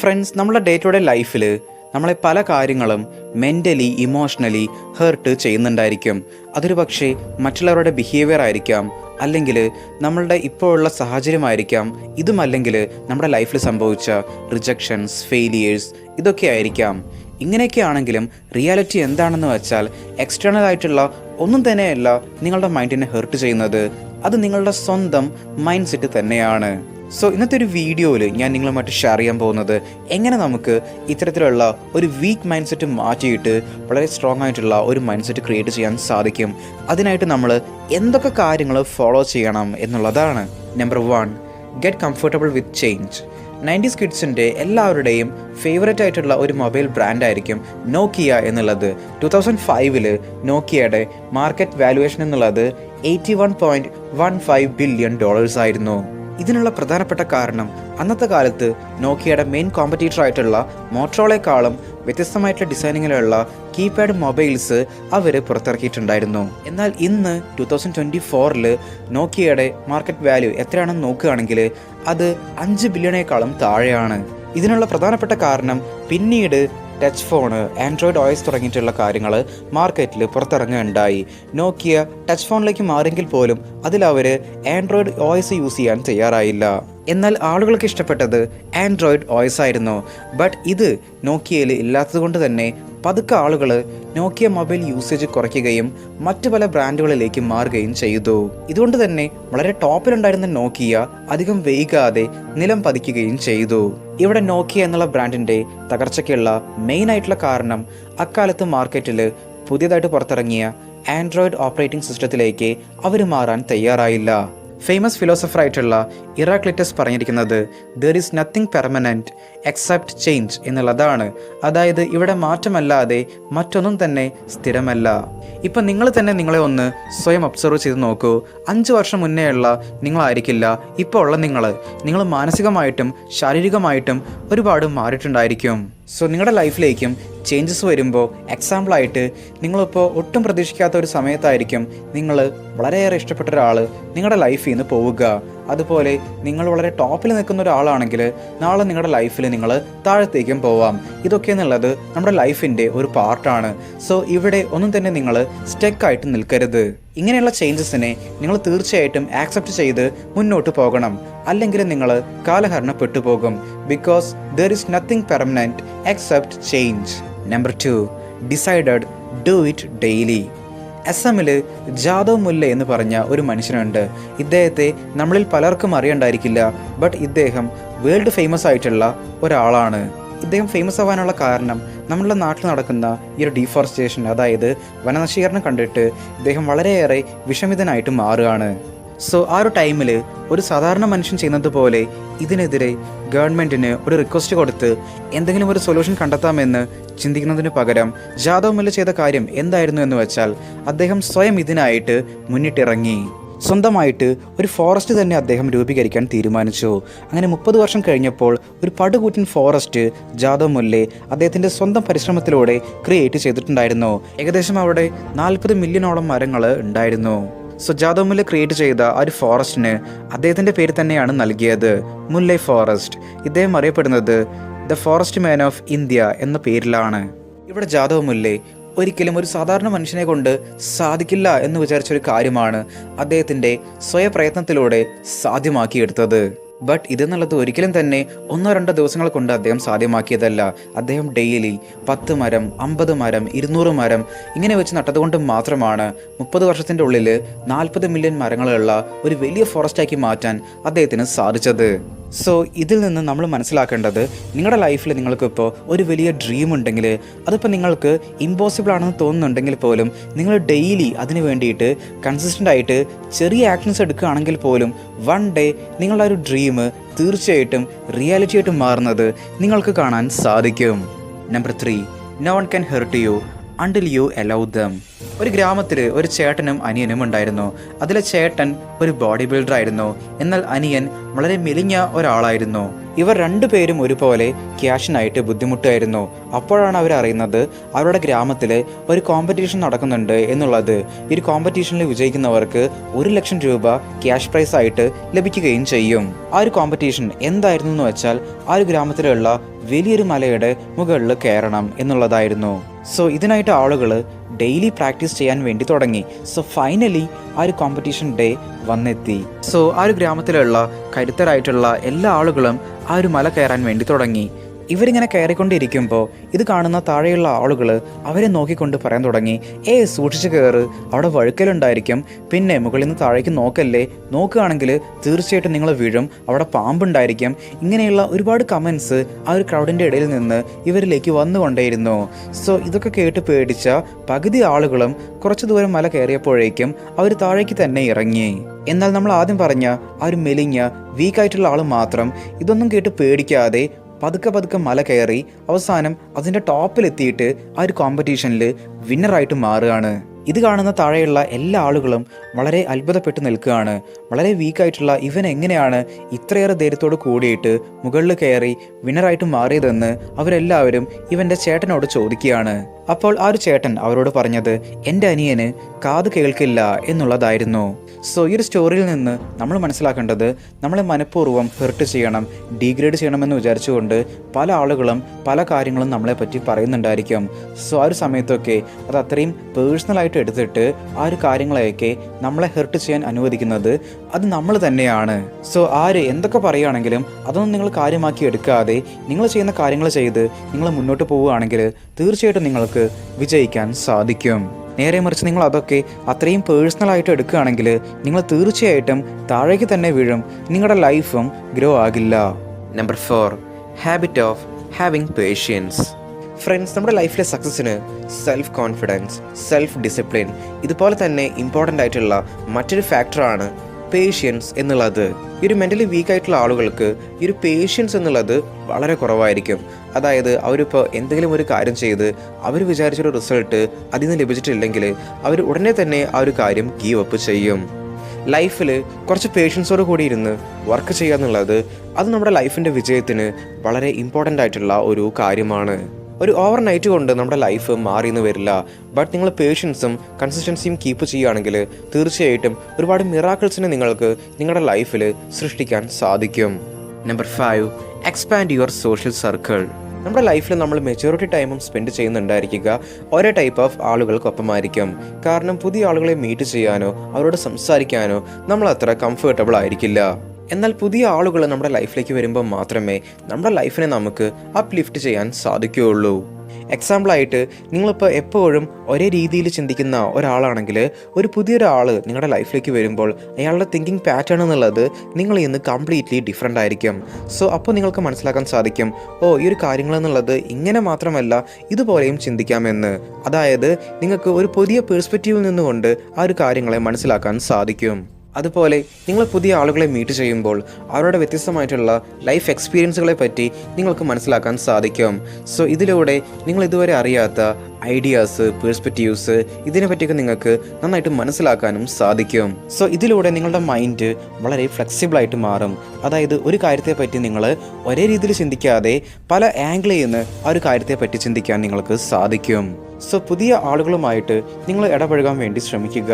Friends നമ്മുടെ day to day ലൈഫിൽ നമ്മളെ പല കാര്യങ്ങളും മെന്റലി ഇമോഷണലി ഹേർട്ട് ചെയ്യുന്നുണ്ടായിരിക്കും. അതൊരു പക്ഷേ മറ്റുള്ളവരുടെ ബിഹേവിയർ ആയിരിക്കാം അല്ലെങ്കിൽ നമ്മളുടെ ഇപ്പോഴുള്ള സാഹചര്യമായിരിക്കാം. ഇതുമല്ലെങ്കിൽ നമ്മുടെ ലൈഫിൽ സംഭവിച്ച റിജക്ഷൻസ് ഫെയിലിയേഴ്സ് ഇതൊക്കെ ആയിരിക്കാം. ഇങ്ങനെയൊക്കെ ആണെങ്കിലും റിയാലിറ്റി എന്താണെന്ന് വെച്ചാൽ എക്സ്റ്റേണൽ ആയിട്ടുള്ള ഒന്നും തന്നെയല്ല നിങ്ങളുടെ മൈൻഡിനെ ഹെർട്ട് ചെയ്യുന്നത്. അത് നിങ്ങളുടെ സ്വന്തം മൈൻഡ് സെറ്റ് തന്നെയാണ്. സോ ഇന്നത്തെ ഒരു വീഡിയോയിൽ ഞാൻ നിങ്ങളുമായിട്ട് ഷെയർ ചെയ്യാൻ പോകുന്നത് എങ്ങനെ നമുക്ക് ഇത്തരത്തിലുള്ള ഒരു വീക്ക് മൈൻഡ് സെറ്റ് മാറ്റിയിട്ട് വളരെ സ്ട്രോങ് ആയിട്ടുള്ള ഒരു മൈൻഡ് സെറ്റ് ക്രിയേറ്റ് ചെയ്യാൻ സാധിക്കും. അതിനായിട്ട് നമ്മൾ എന്തൊക്കെ കാര്യങ്ങൾ ഫോളോ ചെയ്യണം എന്നുള്ളതാണ്. Number one get comfortable with change nineties കിഡ്സിന്റെ എല്ലാവരുടെയും ഫേവററ്റ് ആയിട്ടുള്ള ഒരു മൊബൈൽ ബ്രാൻഡായിരിക്കും നോക്കിയ എന്നുള്ളത്. ടു തൗസൻഡ് ഫൈവിൽ നോക്കിയയുടെ മാർക്കറ്റ് വാലുവേഷൻ എന്നുള്ളത് eighty one point one five billion dollars ആയിരുന്നു. ഇതിനുള്ള പ്രധാനപ്പെട്ട കാരണം അന്നത്തെ കാലത്ത് നോക്കിയയുടെ മെയിൻ കോമ്പറ്റീറ്റർ ആയിട്ടുള്ള മോട്രോളെക്കാളും വ്യത്യസ്തമായിട്ടുള്ള ഡിസൈനിങ്ങിലുള്ള കീപാഡ് മൊബൈൽസ് അവർ പുറത്തിറക്കിയിട്ടുണ്ടായിരുന്നു. എന്നാൽ ഇന്ന് ടു തൗസൻഡ് ട്വന്റി ഫോറിൽ നോക്കിയയുടെ മാർക്കറ്റ് വാല്യൂ എത്രയാണെന്ന് നോക്കുകയാണെങ്കിൽ അത് അഞ്ച് ബില്യണേക്കാളും താഴെയാണ്. ഇതിനുള്ള പ്രധാനപ്പെട്ട കാരണം പിന്നീട് ടച്ച് ഫോണ് ആൻഡ്രോയിഡ് ഓയസ് തുടങ്ങിയിട്ടുള്ള കാര്യങ്ങൾ മാർക്കറ്റിൽ പുറത്തിറങ്ങുകയുണ്ടായി. നോക്കിയ ടച്ച് ഫോണിലേക്ക് മാറിയെങ്കിൽ പോലും അതിലവർ ആൻഡ്രോയിഡ് ഓയസ് യൂസ് ചെയ്യാൻ തയ്യാറായില്ല. എന്നാൽ ആളുകൾക്ക് ഇഷ്ടപ്പെട്ടത് ആൻഡ്രോയിഡ് ഓയസ് ആയിരുന്നു. ബട്ട് ഇത് നോക്കിയയിൽ ഇല്ലാത്തതുകൊണ്ട് തന്നെ പതുക്കെ ആളുകൾ നോക്കിയ മൊബൈൽ യൂസേജ് കുറയ്ക്കുകയും മറ്റു പല ബ്രാൻഡുകളിലേക്ക് മാറുകയും ചെയ്തു. ഇതുകൊണ്ട് തന്നെ വളരെ ടോപ്പിലുണ്ടായിരുന്ന നോക്കിയ അധികം വൈകാതെ നിലം പതിക്കുകയും ചെയ്തു. ഇവിടെ നോക്കിയ എന്നുള്ള ബ്രാൻഡിന്റെ തകർച്ചയ്ക്കുള്ള മെയിൻ ആയിട്ടുള്ള കാരണം അക്കാലത്ത് മാർക്കറ്റിൽ പുതിയതായിട്ട് പുറത്തിറങ്ങിയ ആൻഡ്രോയിഡ് ഓപ്പറേറ്റിംഗ് സിസ്റ്റത്തിലേക്ക് അവർ മാറാൻ തയ്യാറായില്ല. ഫേമസ് ഫിലോസഫർ ആയിട്ടുള്ള ഇറാക്ലിറ്റസ് പറഞ്ഞിരിക്കുന്നത് there is nothing permanent except change എന്നുള്ളതാണ്. അതായത് ഇവിടെ മാറ്റമല്ലാതെ മറ്റൊന്നും തന്നെ സ്ഥിരമല്ല. ഇപ്പം നിങ്ങൾ തന്നെ നിങ്ങളെ ഒന്ന് സ്വയം ഒബ്സർവ് ചെയ്ത് നോക്കൂ. അഞ്ച് വർഷം മുന്നേ ഉള്ള നിങ്ങളായിരിക്കില്ല ഇപ്പോൾ ഉള്ള നിങ്ങൾ നിങ്ങൾ മാനസികമായിട്ടും ശാരീരികമായിട്ടും ഒരുപാട് മാറിയിട്ടുണ്ടായിരിക്കും. സോ നിങ്ങളുടെ ലൈഫിലേക്കും ചേഞ്ചസ് വരുമ്പോൾ എക്സാമ്പിളായിട്ട് നിങ്ങളിപ്പോൾ ഒട്ടും പ്രതീക്ഷിക്കാത്ത ഒരു സമയത്തായിരിക്കും നിങ്ങൾ വളരെയേറെ ഇഷ്ടപ്പെട്ട ഒരാൾ നിങ്ങളുടെ ലൈഫിൽ നിന്ന് പോവുക. അതുപോലെ നിങ്ങൾ വളരെ ടോപ്പിൽ നിൽക്കുന്ന ഒരാളാണെങ്കിൽ നാളെ നിങ്ങളുടെ ലൈഫിൽ നിങ്ങൾ താഴത്തേക്കും പോവാം. ഇതൊക്കെ എന്നുള്ളത് നമ്മുടെ ലൈഫിന്റെ ഒരു പാർട്ടാണ് സോ ഇവിടെ ഒന്നും തന്നെ നിങ്ങൾ സ്റ്റെക്കായിട്ട് നിൽക്കരുത്. ഇങ്ങനെയുള്ള ചേഞ്ചസിനെ നിങ്ങൾ തീർച്ചയായിട്ടും ആക്സെപ്റ്റ് ചെയ്ത് മുന്നോട്ട് പോകണം. അല്ലെങ്കിൽ നിങ്ങൾ കാലഹരണപ്പെട്ടു പോകും. Because there is nothing permanent except change number two decided do it daily അസമിൽ ജാദവ് മുല്ല എന്ന് പറഞ്ഞ ഒരു മനുഷ്യനുണ്ട്. ഇദ്ദേഹത്തെ നമ്മളിൽ പലർക്കും അറിയണ്ടായിരിക്കില്ല ബട്ട് ഇദ്ദേഹം വേൾഡ് ഫേമസ് ആയിട്ടുള്ള ഒരാളാണ്. ഇദ്ദേഹം ഫേമസ് ആവാനുള്ള കാരണം നമ്മളുടെ നാട്ടിൽ നടക്കുന്ന ഈ ഒരു ഡീഫോറസ്റ്റേഷൻ അതായത് വനനശീകരണം കണ്ടിട്ട് ഇദ്ദേഹം വളരെയേറെ വിഷമിതനായിട്ട് മാറുകയാണ്. സോ ആ ഒരു ടൈമിൽ ഒരു സാധാരണ മനുഷ്യൻ ചെയ്യുന്നത് പോലെ ഇതിനെതിരെ ഗവൺമെന്റിന് ഒരു റിക്വസ്റ്റ് കൊടുത്ത് എന്തെങ്കിലും ഒരു സൊല്യൂഷൻ കണ്ടെത്താമെന്ന് ചിന്തിക്കുന്നതിന് പകരം ജാദവ് മില്ല ചെയ്ത കാര്യം എന്തായിരുന്നു എന്ന് വെച്ചാൽ അദ്ദേഹം സ്വയം ഇതിനായിട്ട് മുന്നിട്ടിറങ്ങി. സ്വന്തമായിട്ട് ഒരു ഫോറസ്റ്റ് തന്നെ അദ്ദേഹം രൂപീകരിക്കാൻ തീരുമാനിച്ചു. അങ്ങനെ മുപ്പത് വർഷം കഴിഞ്ഞപ്പോൾ ഒരു പടുകൂറ്റൻ ഫോറസ്റ്റ് ജാദവ് മുല്ലെ അദ്ദേഹത്തിന്റെ സ്വന്തം പരിശ്രമത്തിലൂടെ ക്രിയേറ്റ് ചെയ്തിട്ടുണ്ടായിരുന്നു. ഏകദേശം അവിടെ നാൽപ്പത് മില്യണോളം മരങ്ങൾ ഉണ്ടായിരുന്നു. സോ ജാദവ് മുല്ല ക്രിയേറ്റ് ചെയ്ത ആ ഒരു ഫോറസ്റ്റിന് അദ്ദേഹത്തിന്റെ പേര് തന്നെയാണ് നൽകിയത്. മുല്ലൈ ഫോറസ്റ്റ്. ഇദ്ദേഹം അറിയപ്പെടുന്നത് the forest man of India എന്ന പേരിലാണ്. ഇവിടെ ജാദവ് മുല്ലേ ഒരിക്കലും ഒരു സാധാരണ മനുഷ്യനെ കൊണ്ട് സാധിക്കില്ല എന്ന് വിചാരിച്ചൊരു കാര്യമാണ് അദ്ദേഹത്തിന്റെ സ്വയപ്രയത്നത്തിലൂടെ സാധ്യമാക്കിയെടുത്തത്. ബട്ട് ഇതെന്നുള്ളത് ഒരിക്കലും തന്നെ ഒന്നോ രണ്ടോ ദിവസങ്ങൾ കൊണ്ട് അദ്ദേഹം സാധ്യമാക്കിയതല്ല. അദ്ദേഹം ഡെയിലി പത്ത് മരം അമ്പത് മരം ഇരുന്നൂറ് മരം ഇങ്ങനെ വെച്ച് നട്ടതുകൊണ്ട് മാത്രമാണ് മുപ്പത് വർഷത്തിന്റെ ഉള്ളിൽ നാൽപ്പത് മില്യൺ മരങ്ങളുള്ള ഒരു വലിയ ഫോറസ്റ്റാക്കി മാറ്റാൻ അദ്ദേഹത്തിന് സാധിച്ചത്. സോ ഇതിൽ നിന്ന് നമ്മൾ മനസ്സിലാക്കേണ്ടത് നിങ്ങളുടെ ലൈഫിൽ നിങ്ങൾക്കിപ്പോൾ ഒരു വലിയ ഡ്രീം ഉണ്ടെങ്കിൽ അതിപ്പോൾ നിങ്ങൾക്ക് ഇമ്പോസിബിൾ ആണെന്ന് തോന്നുന്നുണ്ടെങ്കിൽ പോലും നിങ്ങൾ ഡെയിലി അതിന് വേണ്ടിയിട്ട് കൺസിസ്റ്റന്റ് ആയിട്ട് ചെറിയ ആക്ഷൻസ് എടുക്കുകയാണെങ്കിൽ പോലും വൺ ഡേ നിങ്ങളുടെ ഒരു ഡ്രീം തീർച്ചയായിട്ടും റിയാലിറ്റി ആയിട്ട് മാറുന്നത് നിങ്ങൾക്ക് കാണാൻ സാധിക്കും. Number three no one can hurt you until you allow them ഒരു ഗ്രാമത്തിൽ ഒരു ചേട്ടനും അനിയനും ഉണ്ടായിരുന്നു. അതിലെ ചേട്ടൻ ഒരു ബോഡി ബിൽഡർ ആയിരുന്നു. എന്നാൽ അനിയൻ വളരെ മെലിഞ്ഞ ഒരാളായിരുന്നു. ഇവർ രണ്ടുപേരും ഒരുപോലെ ക്യാഷിനായിട്ട് ബുദ്ധിമുട്ടായിരുന്നു. അപ്പോഴാണ് അവർ അറിയുന്നത് അവരുടെ ഗ്രാമത്തിൽ ഒരു കോമ്പറ്റീഷൻ നടക്കുന്നുണ്ട് എന്നുള്ളത്. ഈ കോമ്പറ്റീഷനിൽ വിജയിക്കുന്നവർക്ക് ഒരു ലക്ഷം രൂപ ക്യാഷ് പ്രൈസ് ആയിട്ട് ലഭിക്കുകയും ചെയ്യും. ആ ഒരു കോമ്പറ്റീഷൻ എന്തായിരുന്നു എന്ന് വെച്ചാൽ ആ ഒരു ഗ്രാമത്തിലുള്ള വലിയൊരു മലയുടെ മുകളിൽ കയറണം എന്നുള്ളതായിരുന്നു. സോ ഇതിനായിട്ട് ആളുകൾ ഡെയിലി പ്രാക്ടീസ് ചെയ്യാൻ വേണ്ടി തുടങ്ങി. സോ ഫൈനലി ആ ഒരു കോമ്പറ്റീഷൻ ഡേ വന്നെത്തി. സോ ആ ഒരു ഗ്രാമത്തിലുള്ള കരുത്തരായിട്ടുള്ള എല്ലാ ആളുകളും ആ ഒരു മല കയറാൻ വേണ്ടി തുടങ്ങി. ഇവരിങ്ങനെ കയറിക്കൊണ്ടിരിക്കുമ്പോൾ ഇത് കാണുന്ന താഴെയുള്ള ആളുകൾ അവരെ നോക്കിക്കൊണ്ട് പറയാൻ തുടങ്ങി ഏ സൂക്ഷിച്ച് കയറ് അവിടെ വഴുക്കലുണ്ടായിരിക്കും. പിന്നെ മുകളിൽ നിന്ന് താഴേക്ക് നോക്കല്ലേ? നോക്കുകയാണെങ്കിൽ തീർച്ചയായിട്ടും നിങ്ങൾ വീഴും. അവിടെ പാമ്പുണ്ടായിരിക്കും. ഇങ്ങനെയുള്ള ഒരുപാട് കമൻസ് ആ ഒരു ക്രൗഡിന്റെ ഇടയിൽ നിന്ന് ഇവരിലേക്ക് വന്നുകൊണ്ടേയിരുന്നു. സോ ഇതൊക്കെ കേട്ട് പേടിച്ച പകുതി ആളുകളും കുറച്ച് ദൂരം മല കയറിയപ്പോഴേക്കും അവർ താഴേക്ക് തന്നെ ഇറങ്ങി. എന്നാൽ നമ്മൾ ആദ്യം പറഞ്ഞ ആ ഒരു മെലിഞ്ഞ വീക്കായിട്ടുള്ള ആൾ മാത്രം ഇതൊന്നും കേട്ട് പേടിക്കാതെ പതുക്കെ പതുക്കെ മല കയറി അവസാനം അതിന്റെ ടോപ്പിലെത്തിയിട്ട് ആ ഒരു കോമ്പറ്റീഷനിൽ വിന്നറായിട്ട് മാറുകയാണ്. ഇത് കാണുന്ന താഴെയുള്ള എല്ലാ ആളുകളും വളരെ അത്ഭുതപ്പെട്ട് നിൽക്കുകയാണ്. വളരെ വീക്കായിട്ടുള്ള ഇവൻ എങ്ങനെയാണ് ഇത്രയേറെ ധൈര്യത്തോട് കൂടിയിട്ട് മുകളിൽ കയറി വിന്നറായിട്ട് മാറിയതെന്ന് അവരെല്ലാവരും ഇവന്റെ ചേട്ടനോട് ചോദിക്കുകയാണ്. അപ്പോൾ ആ ഒരു ചേട്ടൻ അവരോട് പറഞ്ഞത് എന്റെ അനിയന് കാത് കേൾക്കില്ല എന്നുള്ളതായിരുന്നു. സോ ഈ ഒരു സ്റ്റോറിയിൽ നിന്ന് നമ്മൾ മനസ്സിലാക്കേണ്ടത് നമ്മളെ മനഃപൂർവം ഹെർട്ട് ചെയ്യണം ഡീഗ്രേഡ് ചെയ്യണമെന്ന് വിചാരിച്ചുകൊണ്ട് പല ആളുകളും പല കാര്യങ്ങളും നമ്മളെ പറ്റി പറയുന്നുണ്ടായിരിക്കും. സോ ആ ഒരു സമയത്തൊക്കെ അത് അത്രയും പേഴ്സണലായിട്ട് എടുത്തിട്ട് ആ ഒരു കാര്യങ്ങളെയൊക്കെ നമ്മളെ ഹെർട്ട് ചെയ്യാൻ അനുവദിക്കുന്നത് അത് നമ്മൾ തന്നെയാണ്. സോ ആര് എന്തൊക്കെ പറയുകയാണെങ്കിലും അതൊന്നും നിങ്ങൾ കാര്യമാക്കി എടുക്കാതെ നിങ്ങൾ ചെയ്യുന്ന കാര്യങ്ങൾ ചെയ്ത് നിങ്ങൾ മുന്നോട്ട് പോവുകയാണെങ്കിൽ തീർച്ചയായിട്ടും നിങ്ങൾക്ക് വിജയിക്കാൻ സാധിക്കും. നേരെ മറിച്ച് നിങ്ങൾ അതൊക്കെ അത്രയും പേഴ്സണലായിട്ട് എടുക്കുകയാണെങ്കിൽ നിങ്ങൾ തീർച്ചയായിട്ടും താഴേക്ക് തന്നെ വീഴും. നിങ്ങളുടെ ലൈഫും ഗ്രോ ആകില്ല. Number four habit of having patience friends നമ്മുടെ ലൈഫിലെ സക്സസ്സിന് സെൽഫ് കോൺഫിഡൻസ് സെൽഫ് ഡിസിപ്ലിൻ ഇതുപോലെ തന്നെ ഇമ്പോർട്ടന്റ് ആയിട്ടുള്ള മറ്റൊരു ഫാക്ടറാണ് പേഷ്യൻസ് എന്നുള്ളത്. ഈ ഒരു മെന്റലി വീക്ക് ആയിട്ടുള്ള ആളുകൾക്ക് ഈ ഒരു പേഷ്യൻസ് എന്നുള്ളത് വളരെ കുറവായിരിക്കും. അതായത് അവരിപ്പോൾ എന്തെങ്കിലും ഒരു കാര്യം ചെയ്ത് അവർ വിചാരിച്ചൊരു റിസൾട്ട് അതിൽ നിന്ന് ലഭിച്ചിട്ടില്ലെങ്കിൽ അവർ ഉടനെ തന്നെ ആ ഒരു കാര്യം ഗീവ് അപ്പ് ചെയ്യും. ലൈഫിൽ കുറച്ച് പേഷ്യൻസോട് കൂടി ഇരുന്ന് വർക്ക് ചെയ്യുക എന്നുള്ളത് അത് നമ്മുടെ ലൈഫിന്റെ വിജയത്തിന് വളരെ ഇമ്പോർട്ടന്റ് ആയിട്ടുള്ള ഒരു കാര്യമാണ്. ഒരു ഓവർ നൈറ്റ് കൊണ്ട് നമ്മുടെ ലൈഫ് മാറിയെന്ന് വരില്ല. ബട്ട് നിങ്ങൾ പേഷ്യൻസും കൺസിസ്റ്റൻസിയും കീപ്പ് ചെയ്യുകയാണെങ്കിൽ തീർച്ചയായിട്ടും ഒരുപാട് മിറാക്കിൾസിനെ നിങ്ങൾക്ക് നിങ്ങളുടെ ലൈഫിൽ സൃഷ്ടിക്കാൻ സാധിക്കും. Number five expand your social circle നമ്മുടെ ലൈഫിൽ നമ്മൾ മെച്ചൂരിറ്റി ടൈമും സ്പെൻഡ് ചെയ്യുന്നുണ്ടായിരിക്കുക. ഒരേ ടൈപ്പ് ഓഫ് ആളുകൾക്കൊപ്പമായിരിക്കും. കാരണം പുതിയ ആളുകളെ മീറ്റ് ചെയ്യാനോ അവരോട് സംസാരിക്കാനോ നമ്മൾ അത്ര കംഫർട്ടബിൾ ആയിരിക്കില്ല. എന്നാൽ പുതിയ ആളുകൾ നമ്മുടെ ലൈഫിലേക്ക് വരുമ്പോൾ മാത്രമേ നമ്മുടെ ലൈഫിനെ നമുക്ക് അപ്ലിഫ്റ്റ് ചെയ്യാൻ സാധിക്കുകയുള്ളൂ. എക്സാമ്പിളായിട്ട് നിങ്ങളിപ്പോൾ എപ്പോഴും ഒരേ രീതിയിൽ ചിന്തിക്കുന്ന ഒരാളാണെങ്കിൽ ഒരു പുതിയൊരാൾ നിങ്ങളുടെ ലൈഫിലേക്ക് വരുമ്പോൾ അയാളുടെ തിങ്കിങ് പാറ്റേൺ എന്നുള്ളത് നിങ്ങൾ ഇന്ന് കംപ്ലീറ്റ്ലി ഡിഫറെന്റ് ആയിരിക്കും. സോ അപ്പോൾ നിങ്ങൾക്ക് മനസ്സിലാക്കാൻ സാധിക്കും ഓ ഈ ഒരു കാര്യങ്ങൾ എന്നുള്ളത് ഇങ്ങനെ മാത്രമല്ല ഇതുപോലെയും ചിന്തിക്കാമെന്ന്. അതായത് നിങ്ങൾക്ക് ഒരു പുതിയ പേഴ്സ്പെക്റ്റീവിൽ നിന്നുകൊണ്ട് ആ ഒരു കാര്യങ്ങളെ മനസ്സിലാക്കാൻ സാധിക്കും. അതുപോലെ നിങ്ങൾ പുതിയ ആളുകളെ മീറ്റ് ചെയ്യുമ്പോൾ അവരുടെ വ്യത്യസ്തമായിട്ടുള്ള ലൈഫ് എക്സ്പീരിയൻസുകളെ പറ്റി നിങ്ങൾക്ക് മനസ്സിലാക്കാൻ സാധിക്കും. സോ ഇതിലൂടെ നിങ്ങൾ ഇതുവരെ അറിയാത്ത ഐഡിയാസ് പേഴ്സ്പെക്റ്റീവ്സ് ഇതിനെ പറ്റിയൊക്കെ നിങ്ങൾക്ക് നന്നായിട്ട് മനസ്സിലാക്കാനും സാധിക്കും. സോ ഇതിലൂടെ നിങ്ങളുടെ മൈൻഡ് വളരെ ഫ്ലെക്സിബിളായിട്ട് മാറും. അതായത് ഒരു കാര്യത്തെ പറ്റി നിങ്ങൾ ഒരേ രീതിയിൽ ചിന്തിക്കാതെ പല ആംഗിളിൽ നിന്ന് ആ ഒരു കാര്യത്തെ പറ്റി ചിന്തിക്കാൻ നിങ്ങൾക്ക് സാധിക്കും. സോ പുതിയ ആളുകളുമായിട്ട് നിങ്ങൾ ഇടപഴകാൻ വേണ്ടി ശ്രമിക്കുക.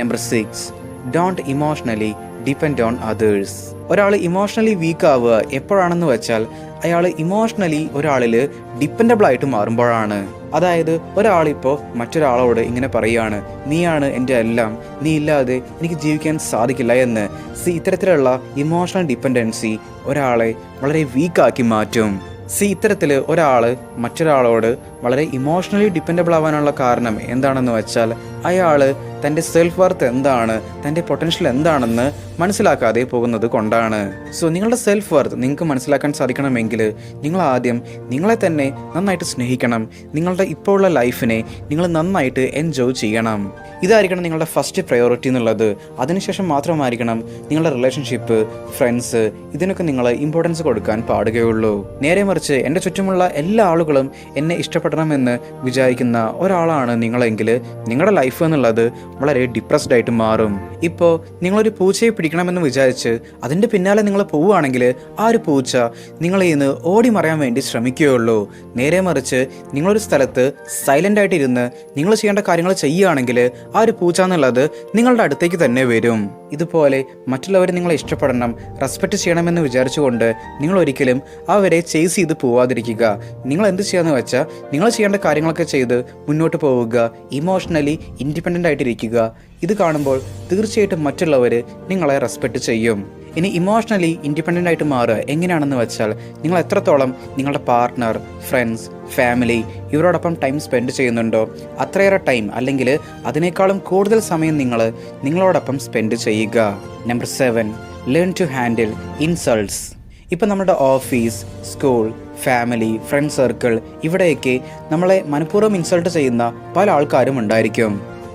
Number six don't emotionally depend on others ഒരാൾ ഇമോഷണലി വീക്ക് ആവുക എപ്പോഴാണെന്ന് വെച്ചാൽ അയാൾ ഇമോഷണലി ഒരാളിൽ ഡിപ്പെൻഡബിൾ ആയിട്ട് മാറുമ്പോഴാണ്. അതായത് ഒരാളിപ്പോൾ മറ്റൊരാളോട് ഇങ്ങനെ പറയുകയാണ് നീയാണ് എന്റെ എല്ലാം നീ ഇല്ലാതെ എനിക്ക് ജീവിക്കാൻ സാധിക്കില്ല എന്ന്. സി ഇത്തരത്തിലുള്ള ഇമോഷണൽ ഡിപ്പെൻഡൻസി ഒരാളെ വളരെ വീക്കാക്കി മാറ്റും. സി ഇത്തരത്തിൽ ഒരാൾ മറ്റൊരാളോട് വളരെ ഇമോഷണലി ഡിപ്പെൻഡബിൾ ആവാനുള്ള കാരണം എന്താണെന്ന് വെച്ചാൽ അയാൾ തന്റെ സെൽഫ് വർത്ത് എന്താണ് തന്റെ പൊട്ടൻഷ്യൽ എന്താണെന്ന് മനസ്സിലാക്കാതെ പോകുന്നത് കൊണ്ടാണ്. സോ നിങ്ങളുടെ സെൽഫ് വർത്ത് നിങ്ങൾക്ക് മനസ്സിലാക്കാൻ സാധിക്കണമെങ്കിൽ നിങ്ങൾ ആദ്യം നിങ്ങളെ തന്നെ നന്നായിട്ട് സ്നേഹിക്കണം. നിങ്ങളുടെ ഇപ്പോൾ ഉള്ള ലൈഫിനെ നിങ്ങൾ നന്നായിട്ട് എൻജോയ് ചെയ്യണം. ഇതായിരിക്കണം നിങ്ങളുടെ ഫസ്റ്റ് പ്രയോറിറ്റി എന്നുള്ളത്. അതിനുശേഷം മാത്രമായിരിക്കണം നിങ്ങളുടെ റിലേഷൻഷിപ്പ് ഫ്രണ്ട്സ് ഇതിനൊക്കെ നിങ്ങൾ ഇമ്പോർട്ടൻസ് കൊടുക്കാൻ പാടുകയുള്ളൂ. നേരെ മറിച്ച് എന്റെ ചുറ്റുമുള്ള എല്ലാ ആളുകളും എന്നെ ഇഷ്ടപ്പെടാൻ ഇഷ്ടപ്പെടണമെന്ന് വിചാരിക്കുന്ന ഒരാളാണ് നിങ്ങളെങ്കിൽ നിങ്ങളുടെ ലൈഫ് എന്നുള്ളത് വളരെ ഡിപ്രസ്ഡ് ആയിട്ട് മാറും. ഇപ്പോൾ നിങ്ങളൊരു പൂച്ചയെ പിടിക്കണമെന്ന് വിചാരിച്ച് അതിന്റെ പിന്നാലെ നിങ്ങൾ പോവുകയാണെങ്കിൽ ആ ഒരു പൂച്ച നിങ്ങളിൽ നിന്ന് ഓടി മറയാൻ വേണ്ടി ശ്രമിക്കുകയുള്ളൂ. നേരെ മറിച്ച് നിങ്ങളൊരു സ്ഥലത്ത് സൈലന്റ് ആയിട്ട് ഇരുന്ന് നിങ്ങൾ ചെയ്യേണ്ട കാര്യങ്ങൾ ചെയ്യുകയാണെങ്കിൽ ആ ഒരു പൂച്ച എന്നുള്ളത് നിങ്ങളുടെ അടുത്തേക്ക് തന്നെ വരും. ഇതുപോലെ മറ്റുള്ളവർ നിങ്ങളെ ഇഷ്ടപ്പെടണം റെസ്പെക്റ്റ് ചെയ്യണമെന്ന് വിചാരിച്ചുകൊണ്ട് നിങ്ങൾ ഒരിക്കലും അവരെ ചേസ് ചെയ്ത് പോവാതിരിക്കുക. നിങ്ങൾ എന്ത് ചെയ്യാന്ന് വെച്ചാൽ നിങ്ങൾ ചെയ്യേണ്ട കാര്യങ്ങളൊക്കെ ചെയ്ത് മുന്നോട്ട് പോവുക ഇമോഷണലി ഇൻഡിപെൻഡന്റ് ആയിട്ടിരിക്കുക. ഇത് കാണുമ്പോൾ തീർച്ചയായിട്ടും മറ്റുള്ളവർ നിങ്ങളെ റെസ്പെക്റ്റ് ചെയ്യും. ഇനി ഇമോഷണലി ഇൻഡിപെൻഡന്റ് ആയിട്ട് മാറുക. എങ്ങനെയാണെന്ന് വെച്ചാൽ നിങ്ങൾ എത്രത്തോളം നിങ്ങളുടെ പാർട്ട്ണർ ഫ്രണ്ട്സ് ഫാമിലി ഇവരോടൊപ്പം ടൈം സ്പെൻഡ് ചെയ്യുന്നുണ്ടോ അത്രയേറെ ടൈം അല്ലെങ്കിൽ അതിനേക്കാളും കൂടുതൽ സമയം നിങ്ങൾ നിങ്ങളോടൊപ്പം സ്പെൻഡ് ചെയ്യുക. Number seven learn to handle insults ഇപ്പം നമ്മുടെ office school family friend circle ഇവിടെയൊക്കെ നമ്മളെ മനഃപൂർവം ഇൻസൾട്ട് ചെയ്യുന്ന പല ആൾക്കാരും ഉണ്ടായിരിക്കും.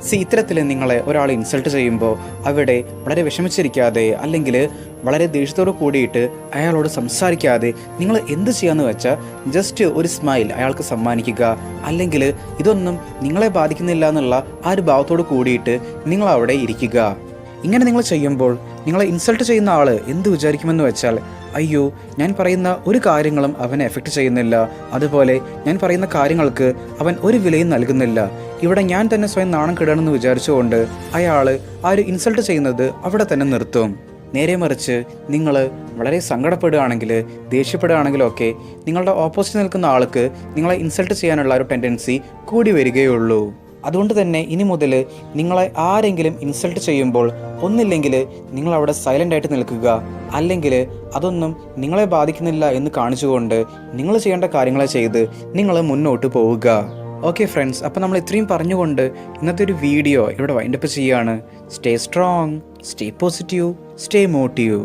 സി ഇത്തരത്തിൽ നിങ്ങളെ ഒരാൾ ഇൻസൾട്ട് ചെയ്യുമ്പോൾ അവിടെ വളരെ വിഷമിച്ചിരിക്കാതെ അല്ലെങ്കിൽ വളരെ ദേഷ്യത്തോട് കൂടിയിട്ട് അയാളോട് സംസാരിക്കാതെ നിങ്ങൾ എന്ത് ചെയ്യാന്ന് വെച്ചാൽ ജസ്റ്റ് ഒരു സ്മൈൽ അയാൾക്ക് സമ്മാനിക്കുക. അല്ലെങ്കിൽ ഇതൊന്നും നിങ്ങളെ ബാധിക്കുന്നില്ല എന്നുള്ള ആ ഒരു ഭാവത്തോട് കൂടിയിട്ട് നിങ്ങൾ അവിടെ ഇരിക്കുക. ഇങ്ങനെ നിങ്ങൾ ചെയ്യുമ്പോൾ നിങ്ങളെ ഇൻസൾട്ട് ചെയ്യുന്ന ആൾ എന്ത് വിചാരിക്കുമെന്ന് വെച്ചാൽ അയ്യോ ഞാൻ പറയുന്ന ഒരു കാര്യങ്ങളും അവനെ എഫക്റ്റ് ചെയ്യുന്നില്ല. അതുപോലെ ഞാൻ പറയുന്ന കാര്യങ്ങൾക്ക് അവൻ ഒരു വിലയും നൽകുന്നില്ല. ഇവിടെ ഞാൻ തന്നെ സ്വയം നാണം കിടണമെന്ന് വിചാരിച്ചുകൊണ്ട് അയാൾ ആ ഒരു ഇൻസൾട്ട് ചെയ്യുന്നത് അവിടെ തന്നെ നിർത്തും. നേരെ മറിച്ച് നിങ്ങൾ വളരെ സങ്കടപ്പെടുകയാണെങ്കിൽ ദേഷ്യപ്പെടുകയാണെങ്കിലൊക്കെ നിങ്ങളുടെ ഓപ്പോസിറ്റ് നിൽക്കുന്ന ആൾക്ക് നിങ്ങളെ ഇൻസൾട്ട് ചെയ്യാനുള്ള ഒരു ടെൻഡൻസി കൂടി വരികയുള്ളൂ. അതുകൊണ്ട് തന്നെ ഇനി മുതൽ നിങ്ങളെ ആരെങ്കിലും ഇൻസൾട്ട് ചെയ്യുമ്പോൾ ഒന്നില്ലെങ്കിൽ നിങ്ങൾ അവിടെ സൈലന്റ് ആയിട്ട് നിൽക്കുക. അല്ലെങ്കിൽ അതൊന്നും നിങ്ങളെ ബാധിക്കുന്നില്ല എന്ന് കാണിച്ചുകൊണ്ട് നിങ്ങൾ ചെയ്യേണ്ട കാര്യങ്ങളെ ചെയ്ത് നിങ്ങൾ മുന്നോട്ട് പോവുക. ഓക്കെ ഫ്രണ്ട്സ് അപ്പോൾ നമ്മൾ ഇത്രയും പറഞ്ഞുകൊണ്ട് ഇന്നത്തെ ഒരു വീഡിയോ ഇവിടെ വൈൻഡപ്പ് ചെയ്യുകയാണ്. Stay strong stay positive stay motive